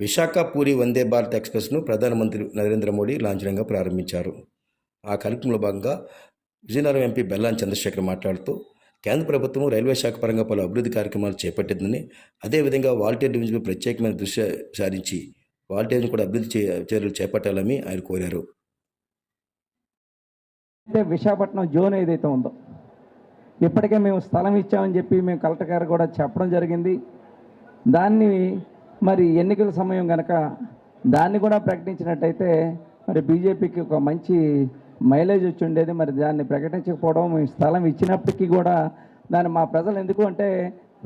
విశాఖ పూరి వందే భారత్ ఎక్స్ప్రెస్ను ప్రధానమంత్రి నరేంద్ర మోడీ లాంఛనంగా ప్రారంభించారు. ఆ కార్యక్రమంలో భాగంగా విజయనగరం ఎంపీ బెల్లాన్ చంద్రశేఖర్ మాట్లాడుతూ కేంద్ర ప్రభుత్వం రైల్వే శాఖ పరంగా పలు అభివృద్ధి కార్యక్రమాలు చేపట్టిందని అదేవిధంగా వాల్టేర్ డివిజన్పై ప్రత్యేకమైన దృష్టి సారించి వాల్టేర్ను కూడా అభివృద్ధి చే చర్యలు చేపట్టాలని ఆయన కోరారు. విశాఖపట్నం జోన్ ఏదైతే ఉందో ఇప్పటికే మేము స్థలం ఇచ్చామని చెప్పి మేము కలెక్టర్ గారు కూడా చెప్పడం జరిగింది. దాన్ని మరి ఎన్నికల సమయం కనుక దాన్ని కూడా ప్రకటించినట్టయితే మరి బీజేపీకి ఒక మంచి మైలేజ్ వచ్చి ఉండేది. మరి దాన్ని ప్రకటించకపోవడం స్థలం ఇచ్చినప్పటికీ కూడా దాన్ని మా ప్రజలు ఎందుకు అంటే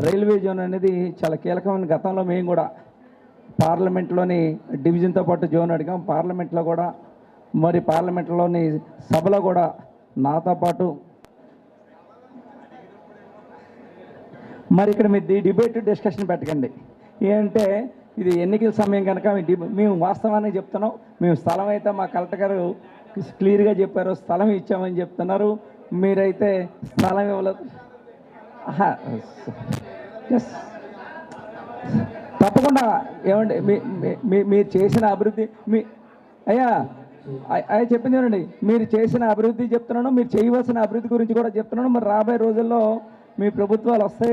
రైల్వే జోన్ అనేది చాలా కీలకమైన గతంలో మేము కూడా పార్లమెంట్లోని డివిజన్తో పాటు జోన్ అడిగాం. పార్లమెంట్లో కూడా మరి పార్లమెంట్లోని సభలో కూడా నాతో పాటు మరి ఇక్కడ మీ డిబేట్ డిస్కషన్ పెట్టకండి. ఏంటంటే ఇది ఎన్నికల సమయం కనుక మేము వాస్తవాన్ని చెప్తున్నాం. మేము స్థలం అయితే మా కలెక్టర్ గారు క్లియర్గా చెప్పారు స్థలం ఇచ్చామని చెప్తున్నారు. మీరైతే స్థలం ఇవ్వలేదు ఎస్ తప్పకుండా ఏమండి మీ మీ- మీరు చేసిన అభివృద్ధి మీ అయ్యా అయ్యా చెప్పింది ఏమండి? మీరు చేసిన అభివృద్ధి చెప్తున్నాను మీరు చేయవలసిన అభివృద్ధి గురించి కూడా చెప్తున్నాను. మరి రాబోయే రోజుల్లో మీ ప్రభుత్వాలు వస్తాయి.